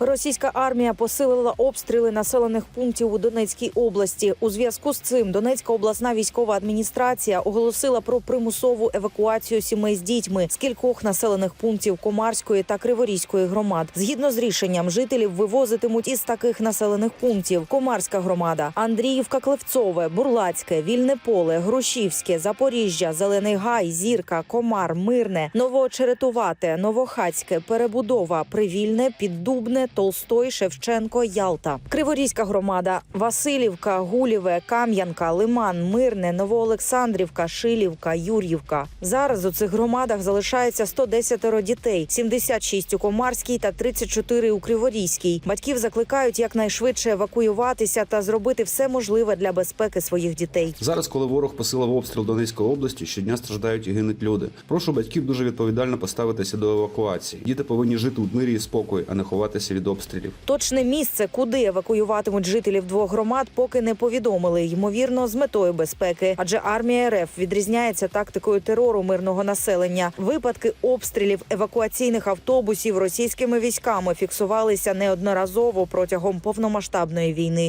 Російська армія посилила обстріли населених пунктів у Донецькій області. У зв'язку з цим Донецька обласна військова адміністрація оголосила про примусову евакуацію сімей з дітьми з кількох населених пунктів Комарської та Криворізької громад. Згідно з рішенням, жителів вивозитимуть із таких населених пунктів: Комарська громада, Андріївка, Клевцове, Бурлацьке, Вільне Поле, Грушівське, Запоріжжя, Зелений Гай, Зірка, Комар, Мирне, Новоочеретувате, Новохацьке, Перебудова, Привільне, Піддубне, Толстой, Шевченко, Ялта. Криворізька громада, Василівка, Гуліве, Кам'янка, Лиман, Мирне, Новоолександрівка, Шилівка, Юр'ївка. Зараз у цих громадах залишається 110 дітей, 76 у Комарській та 34 у Криворізькій. Батьків закликають якнайшвидше евакуюватися та зробити все можливе для безпеки своїх дітей. Зараз, коли ворог посилив обстріл Донецької області, щодня страждають і гинуть люди. Прошу батьків дуже відповідально поставитися до евакуації. Діти повинні жити у мирі і спокої, а не ховатися від обстрілів. Точне місце, куди евакуюватимуть жителів двох громад, поки не повідомили. Ймовірно, з метою безпеки, адже армія РФ відрізняється тактикою терору мирного населення. Випадки обстрілів евакуаційних автобусів російськими військами фіксувалися неодноразово протягом повномасштабної війни.